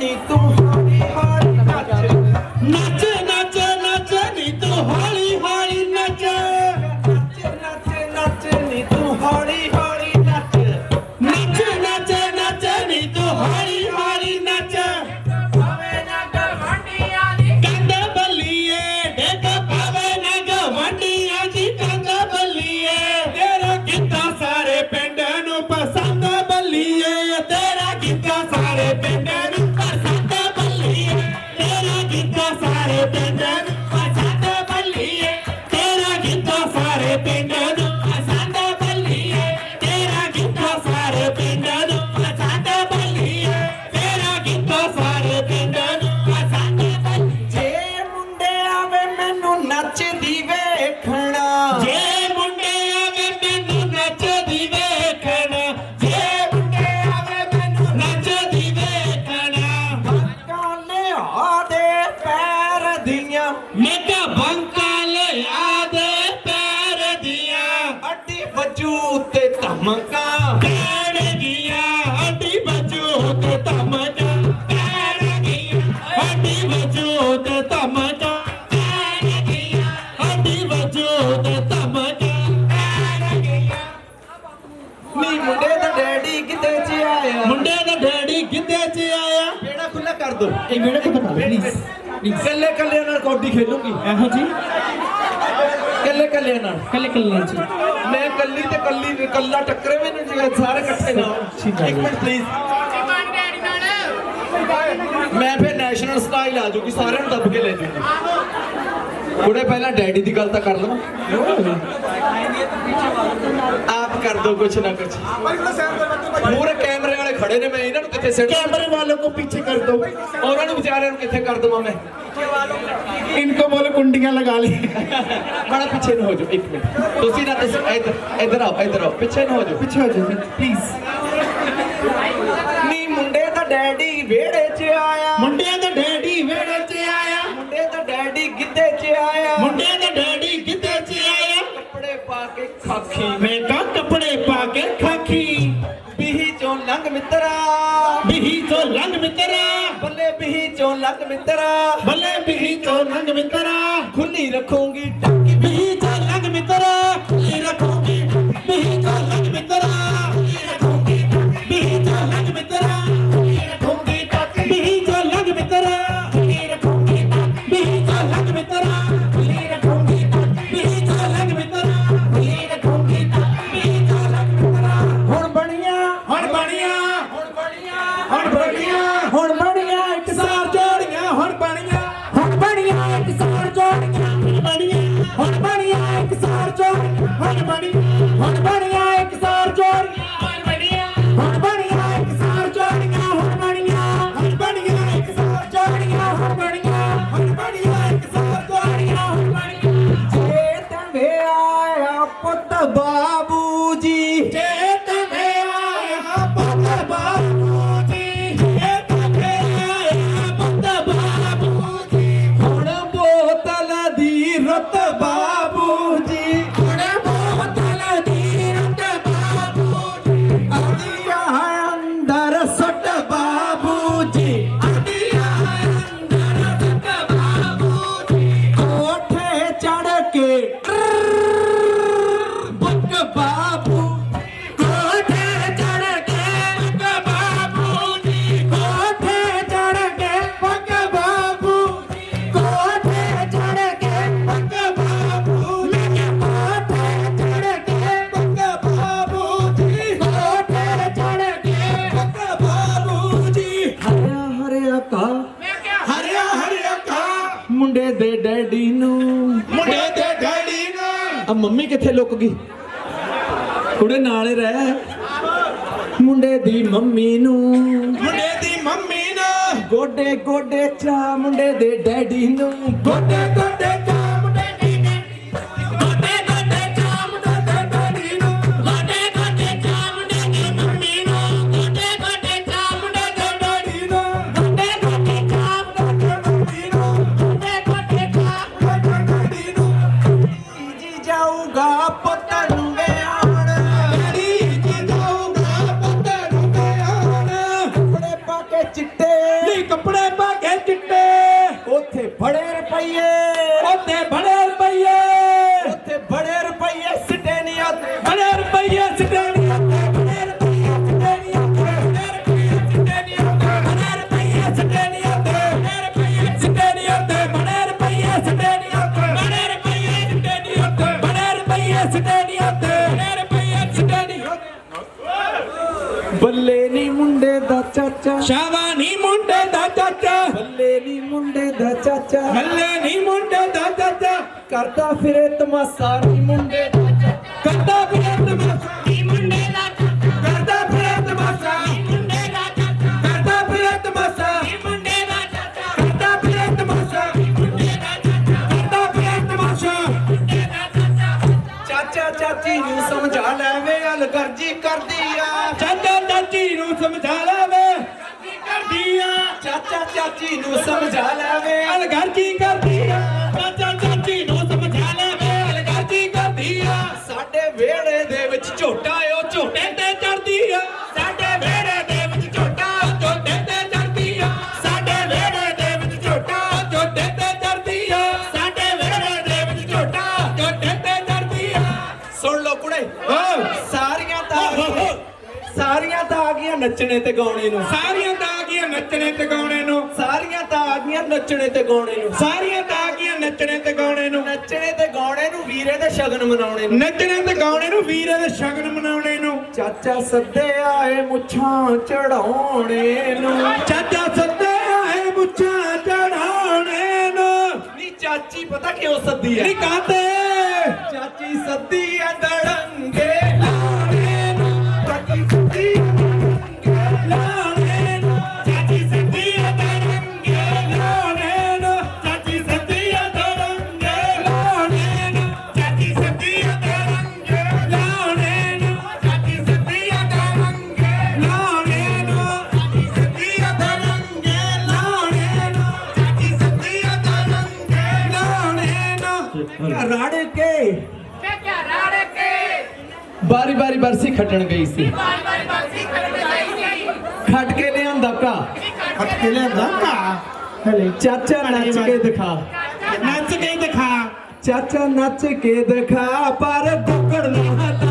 y যাচ্ছে দিবে ਦੋ ਇਹ ਮੇਰੇ ਕੋ ਬਤਾ ਪਲੀਜ਼ ਕੱਲੇ ਕੱਲੇ ਨਾਲ ਕੌਡੀ ਖੇਡੂਗੀ। ਇਹੋ ਜੀ? ਕੱਲੇ ਕੱਲੇ ਨਾਲ। ਕੱਲੇ ਕੱਲੇ ਨਾਲ। ਮੈਂ ਕੱਲੀ ਤੇ ਕੱਲੀ ਕੱਲਾ ਟੱਕਰੇ ਮੈਨੂੰ ਜੀ ਸਾਰੇ ਇਕੱਠੇ ਨਾ ਇੱਕ ਮਿੰਟ ਪਲੀਜ਼ ਮੈਂ ਫਿਰ ਨੈਸ਼ਨਲ ਸਟਾਈਲ ਆ ਜੂਗੀ ਸਾਰਿਆਂ ਨੂੰ ਦੱਬ ਕੇ ਲੈ ਜੂਗੀ ਥੋੜੇ ਪਹਿਲਾਂ ਡੈਡੀ ਦੀ ਗੱਲ ਤਾਂ ਕਰ ਲਵਾਂ। ਆਪ ਕਰ ਦੋ ਕੁਛ ਨਾ ਕੁਛ। ਮੂਰੇ ਕੈਮਰਾ ਖੜੇ ਨੇ ਮੈਂ ਇਹਨਾਂ ਨੂੰ ਕਿੱਥੇ ਸਿੱਟ ਕੈਮਰੇ ਵਾਲੋਂ ਕੋ ਪਿੱਛੇ ਕਰ ਦੋ। ਉਹਨਾਂ ਨੂੰ ਵਿਚਾਰਿਆਂ ਨੂੰ ਕਿੱਥੇ ਕਰ ਦਵਾਂ ਮੈਂ? ਇਨਕੋ ਬੋਲ ਕੁੰਡੀਆਂ ਲਗਾ ਲਈ। ਬੜਾ ਪਿੱਛੇ ਨੂੰ ਹੋ ਜਾਓ ਇੱਕ ਮਿੰਟ। ਤੁਸੀਂ ਨਾ ਇੱਧਰ ਇੱਧਰ ਆਓ ਇੱਧਰ ਆਓ ਪਿੱਛੇ ਨੂੰ ਹੋ ਜਾਓ। ਪਿੱਛੇ ਹੋ ਜਾਓ ਪਲੀਜ਼ ਨਹੀਂ ਮੁੰਡੇ ਦਾ ਡੈਡੀ ਵਿਹੜੇ 'ਚ ਆਇਆ। ਮੁੰਡੇ ਦਾ ਡੈਡੀ ਵਿਹੜੇ 'ਚ ਆਇਆ। ਮੁੰਡੇ ਦਾ ਡੈਡੀ ਗਿੱਧੇ 'ਚ ਆਇਆ। ਮੁੰਡੇ ਦਾ ਡੈਡੀ ਗਿੱਧੇ 'ਚ ਆਇਆ। ਕੱਪੜੇ ਪਾ ਕੇ ਖਾਖੀ। ਨੰਗ ਮਿੱਤਰਾ। ਬੱਲੇ ਬਿਹੀ ਤੋਂ ਨੰਗ ਮਿੱਤਰਾ। ਖੁੱਲੀ ਰੱਖੂਗੀ। ਮੰਮੀ ਕਿੱਥੇ ਲੁੱਕ ਗਈ? ਕੁੜੇ ਨਾਲ ਹੀ ਰਹਿ। ਮੁੰਡੇ ਦੀ ਮੰਮੀ ਨੂੰ। ਮੁੰਡੇ ਦੀ ਮੰਮੀ ਨੂੰ। ਗੋਡੇ ਗੋਡੇ ਚਾ ਮੁੰਡੇ ਦੇ ਡੈਡੀ ਨੂੰ। ਗੋਡੇ ਬੱਲੇ ਨਹੀਂ ਮੁੰਡੇ ਦਾ ਚਾਚਾ। ਸ਼ਾਵਾਨੀ ਮੁੰਡੇ ਦਾ ਚਾਚਾ। ਬੱਲੇ ਨਹੀਂ ਮੁੰਡੇ ਦਾ ਚਾਚਾ। ਹੱਲੇ ਨਹੀਂ ਮੁੰਡੇ ਦਾ ਚਾਚਾ। ਕਰਦਾ ਫਿਰੇ ਤਮਾਸਾ ਨਹੀਂ ਮੁੰਡੇ ਚਾਚਾ ਨੂੰ ਸਮਝਾ ਲੈਵੇ। ਅਲਗਰ ਕੀ ਕਰਦੀ ਆ? ਚਾਚਾ ਚਾਚੀ ਨੂੰ ਸਮਝਾ ਲਾਵੇ। ਅਲਗਰ ਕੀ ਕਰਦੀ ਆ? ਸਾਡੇ ਵਿਹੜੇ ਦੇ ਵਿੱਚ ਝੋਟਾ ਓ ਝੋਟੇ ਤੇ ਚੜਦੀ ਆ। ਸਾਡੇ ਵਿਹੜੇ ਦੇ ਵਿੱਚ ਝੋਟਾ ਝੋਟੇ ਤੇ ਚੜਦੀ ਆ। ਸਾਡੇ ਵਿਹੜੇ ਦੇ ਵਿੱਚ ਝੋਟਾ ਝੋਟੇ ਤੇ ਚੜਦੀ ਆ। ਸਾਡੇ ਵਿਹੜੇ ਦੇ ਵਿੱਚ ਝੋਟਾ ਝੋਟੇ ਤੇ ਚੜਦੀ ਆ। ਸੁਣ ਲਓ ਕੁੜੇ। ਸਾਰੀਆਂ ਤਾਂ ਸਾਰੀਆਂ ਤਾਂ ਆ ਗਈਆਂ ਨੱਚਣੇ ਤੇ ਗਾਉਣੇ ਨੂੰ। ਸਾਰੀਆਂ ਨੱਚਣੇ ਤੇ ਗਾਉਣੇ ਨੂੰ। ਸਾਰੀਆਂ ਤਾਂ ਆ ਗਈਆਂ ਨੱਚਣੇ ਤੇ ਗਾਉਣੇ ਨੂੰ। ਨੱਚਣੇ ਤੇ ਗਾਉਣੇ ਨੂੰ ਵੀਰੇ ਦੇ ਸ਼ਗਨ ਮਨਾਉਣੇ ਨੂੰ। ਨੱਚਣੇ ਤੇ ਗਾਉਣੇ ਨੂੰ ਵੀਰੇ ਦੇ ਸ਼ਗਨ ਮਨਾਉਣੇ ਨੂੰ। ਚਾਚਾ ਸੱਦੇ ਆਏ ਮੁੱਛਾਂ ਚੜਾਉਣੇ ਨੂੰ। ਚਾਚਾ ਸੱਦੇ ਆਏ ਮੁੱਛਾਂ ਚੜਾਉਣੇ ਨੂੰ। ਨੀ ਚਾਚੀ ਪਤਾ ਕਿਉਂ ਸੱਦੀ ਐ? ਨੀ ਕਾਤੇ। ਚਾਚੀ ਸੱਦੀ ਐ ਖੱਟਣ ਗਈ ਸੀ। ਖੱਟ ਕੇ ਲਿਆਂਦਾ ਭਰਾ। ਹੱਥ ਕੇ ਲਿਆਂਦਾ ਕਾ ਹਲੇ ਚਾਚਾ ਨੱਚ ਕੇ ਦਿਖਾ। ਨੱਚ ਕੇ ਦਿਖਾ। ਚਾਚਾ ਨੱਚ ਕੇ ਦਿਖਾ ਪਰ ਦੁੱਗੜ ਨਾ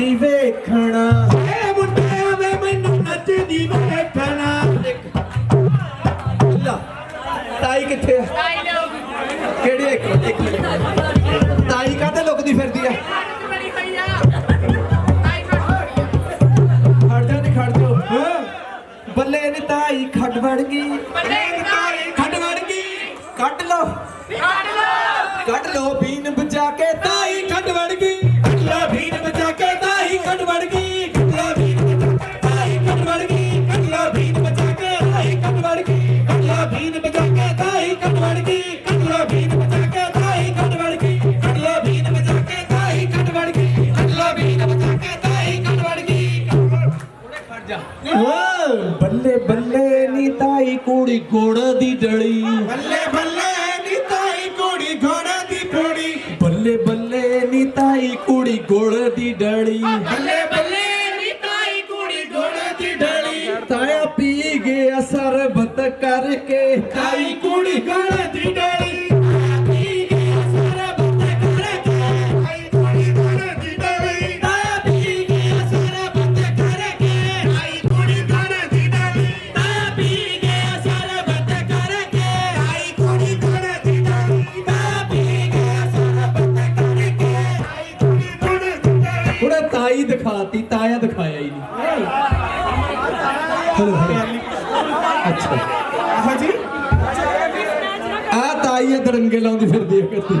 ਨੱਚਦੀ ਵੇਖਣਾ। ਏ ਮੁੰਡੇ ਵੇ ਮੈਨੂੰ ਨੱਚਦੀ ਵੇਖਣਾ ਲਾ ਤਾਈ ਕਿੱਥੇ ਆ? ਲੋ ਕਿਹੜੀ ਇੱਕ ਮਿੰਟ, ਇੱਕ ਮਿੰਟ। ਤਾਈ ਕਾਹਤੇ ਲੁਕਦੀ ਫਿਰਦੀ ਆ? ਹੱਥ ਬੜੀ ਹੋਈ ਆ। ਆਈ ਫੜ ਖੜ ਜਾ ਨੀ ਖੜ ਜਾ। ਬੱਲੇ ਨੀ ਤਾਈ ਖੱਡ ਵੜ ਗਈ। ਬੱਲੇ ਨਾਰੀ ਖੱਡ ਵੜ ਗਈ। ਕੱਢ ਲਓ। ਕੱਢ ਲੋ ਕੱਢ ਬੀਨ ਕੁੜੀ ਗੁੜ ਦੀ ਡਲੀ। ਬੱਲੇ ਬੱਲੇ ਨੀ ਤਾਈ ਕੁੜੀ ਘੋੜੇ ਦੀ ਫੋੜੀ ਬੱਲੇ ਬੱਲੇ ਨੀ ਤਾਈ ਕੁੜੀ ਗੁੜ ਦੀ ਡਲੀ। ਬੱਲੇ ਦਿਖਾਤੀ ਤਾਇਆ ਦਿਖਾਇਆ ਹੀ ਨਹੀਂ। ਹਲੋ ਅੱਛਾ। ਹਾਂਜੀ। ਆ ਤਾਈ ਇਹ ਦੜੰਗੇ ਲਾਉਂਦੀ ਫਿਰਦੀ ਹੈ ਕਿਤੇ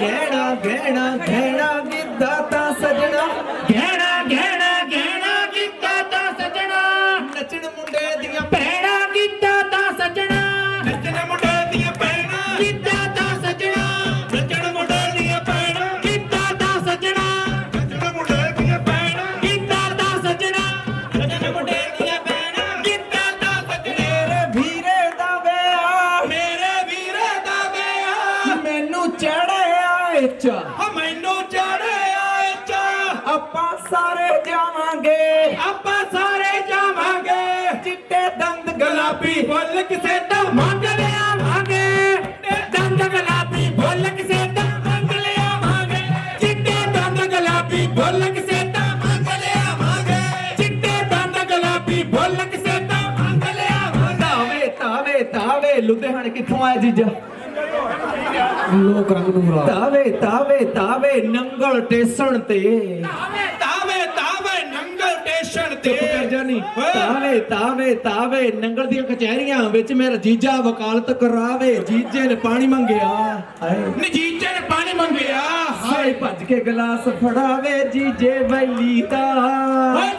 ਗੇੜਾ ਗੇੜਾ ਗੇੜਾ ਇੱਚ ਹ ਮੈਨੂੰ ਚੜਿਆ ਚਾ ਆਪਾਂ ਸਾਰੇ ਜਾਵਾਂਗੇ। ਆਪਾਂ ਸਾਰੇ ਜਾਵਾਂਗੇ। ਚਿੱਟੇ ਦੰਦ ਗੁਲਾਬੀ ਬੁੱਲ ਕਿਸੇ ਦਾ ਮੰਗ ਲਿਆਵਾਂਗੇ। ਦੰਦ ਗੁਲਾਬੀ ਬੁੱਲ ਕਿਸੇ ਦਾ ਮੰਗ ਲਿਆਵਾਂਗੇ। ਚਿੱਟੇ ਦੰਦ ਗੁਲਾਬੀ ਬੁੱਲ ਕਿਸੇ ਦਾ ਮੰਗ ਲਿਆਵਾਂਗੇ। ਚਿੱਟੇ ਦੰਦ ਗੁਲਾਬੀ ਬੁੱਲ ਕਿਸੇ ਦਾ ਮੰਗ ਲਿਆਵਾਂਗੇ। ਤਾਵੇ ਤਾਵੇ ਤਾਵੇ। ਲੁਧਿਆਣੇ ਕਿੱਥੋਂ ਆਇਆ ਜੀਜਾ? ਲੋਕ ਰੰਗ ਨੂੰ ਬੁਲਾ ਤਾਵੇ ਤਾਵੇ ਤਾਵੇ ਨੰਗਲ ਟੇਸਣ ਤੇ। ਤਾਵੇ ਤਾਵੇ ਨੰਗਲ ਸਟੇਸ਼ਨ ਤੇ। ਚੁੱਪ ਕਰ ਜਾਨੀ ਓਏ। ਤਾਵੇ ਤਾਵੇ ਤਾਵੇ ਨੰਗਲ ਦੀਆਂ ਕਚਹਿਰੀਆਂ ਵਿੱਚ ਮੇਰਾ ਜੀਜਾ ਵਕਾਲਤ ਕਰਾਵੇ। ਜੀਜੇ ਨੇ ਪਾਣੀ ਮੰਗਿਆ। ਹਾਏ। ਨਜੀਜੇ ਨੇ ਪਾਣੀ ਮੰਗਿਆ। ਹਾਏ ਭੱਜ ਕੇ ਗਲਾਸ ਫੜਾਵੇ ਜੀਜੇ ਬੈਲੀ ਦਾ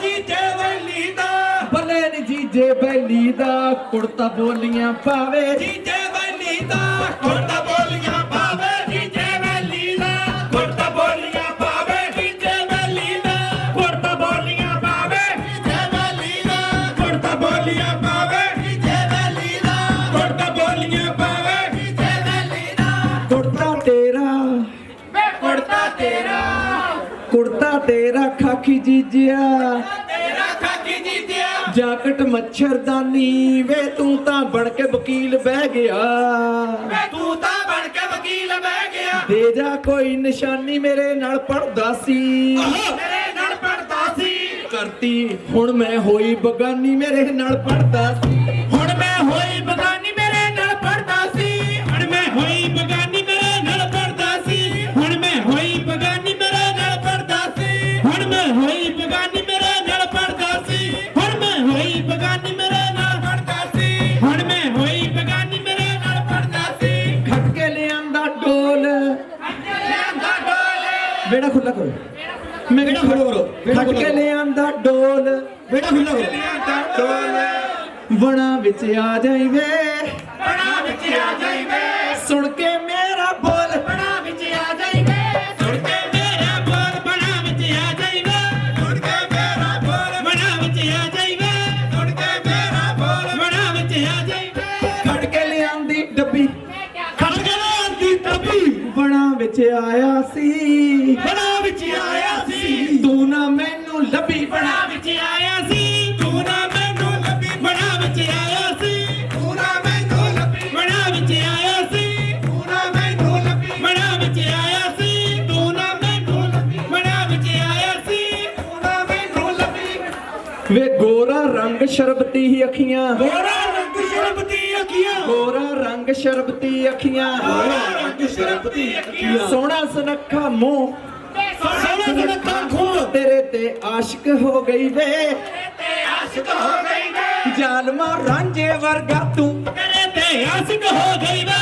ਜੀਜੇ ਵੈਲੀ ਦਾ ਬੱਲੇ ਨੀ ਜੀਜੇ ਬੈਲੀ ਦਾ ਕੁੜਤਾ ਬੋਲੀਆਂ ਪਾਵੇ। ਜੀਜੇ ਵੈਲੀ ਦਾ ਕੁੜਤਾ ਖਾਕੀ ਜੀਜਿਆ। ਤੇਰਾ ਖਾਕੀ ਜੀਤਿਆ ਜਾਕਟ ਮੱਛਰਦਾਨੀ ਵੇ ਤੂੰ ਤਾਂ ਬਣ ਕੇ ਵਕੀਲ ਬਹਿ ਗਿਆ। ਵੇ ਤੂੰ ਤਾਂ ਬਣ ਕੇ ਵਕੀਲ ਬਹਿ ਗਿਆ। ਦੇ ਜਾ ਕੋਈ ਨਿਸ਼ਾਨੀ ਮੇਰੇ ਨਾਲ ਪੜਦਾ ਸੀ। ਮੇਰੇ ਨਾਲ ਪੜਦਾ ਸੀ। ਕਰਤੀ ਹੁਣ ਮੈਂ ਹੋਈ ਬਗਾਨੀ ਮੇਰੇ ਨਾਲ ਪੜਦਾ ਸੀ। ਡੋਲੇ ਬੇੜਾ ਖੁੱਲਾ ਕਰੋ ਬੇੜਾ ਕਰੋ, ਬੇੜਾ ਖੱਟ ਕੇ ਕਰੋ। ਲਿਆਂਦਾ ਡੋਲ ਬੇਟਾ ਖੁੱਲਾ ਕਰੋ ਲਿਆਂਦਾ ਡੋਲੇ। ਵਣਾ ਵਿੱਚ ਆ ਜਾਈ ਵੇ ਬਣਾ ਵਿੱਚ ਆ ਜਾਈ ਵੇ ਸੁਣ ਕੇ ਮੇਰਾ ਬੋਲ। ਬਣਾ ਵਿੱਚ ਆ ਜਾਈ ਵੇ ਸੁਣ ਕੇ ਮੇਰਾ ਬੋਲ। ਬਣਾ ਵਿੱਚ ਆ ਜਾਈ ਵੇ ਸੁਣ ਕੇ ਮੇਰਾ ਬੋਲ। ਬਣਾ ਵਿੱਚ ਆ ਜਾਈ ਵੇ ਸੁਣ ਕੇ ਮੇਰਾ ਬੋਲ। ਬਣਾ ਵਿੱਚ ਆ ਜਾਈ ਵੇ ਖੱਟ ਕੇ ਲਿਆਂਦੀ ਡੱਬੀ। ਖੜ ਕੇ ਆਂਦੀ ਤਬੀ ਵਣਾ ਵਿੱਚ ਆਇਆ ਸੀ। ਵੇ ਗੋਰਾ ਰੰਗ ਸ਼ਰਬਤੀ ਅੱਖੀਆਂ। ਗੋਰਾ ਰੰਗ ਸ਼ਰਬਤੀ ਅੱਖੀਆਂ। ਗੋਰਾ ਰੰਗ ਸ਼ਰਬਤੀ ਅੱਖੀਆਂ। ਗੋਰਾ ਰੰਗ ਸ਼ਰਬਤੀ ਅੱਖੀਆਂ। ਸੋਹਣਾ ਸੁਨੱਖਾ ਮੂੰਹ। ਸੋਹਣਾ ਸੁਨੱਖਾ ਖੂਨ। ਤੇਰੇ ਤੇ ਆਸ਼ਿਕ ਹੋ ਗਈ ਵੇ। ਤੇ ਆਸ਼ਿਕ ਹੋ ਗਈ ਵੇ। ਜ਼ਾਲਮਾ ਰਾਂਝੇ ਵਰਗਾ ਤੂੰ। ਤੇਰੇ ਤੇ ਆਸ਼ਿਕ ਹੋ ਗਈ ਵੇ।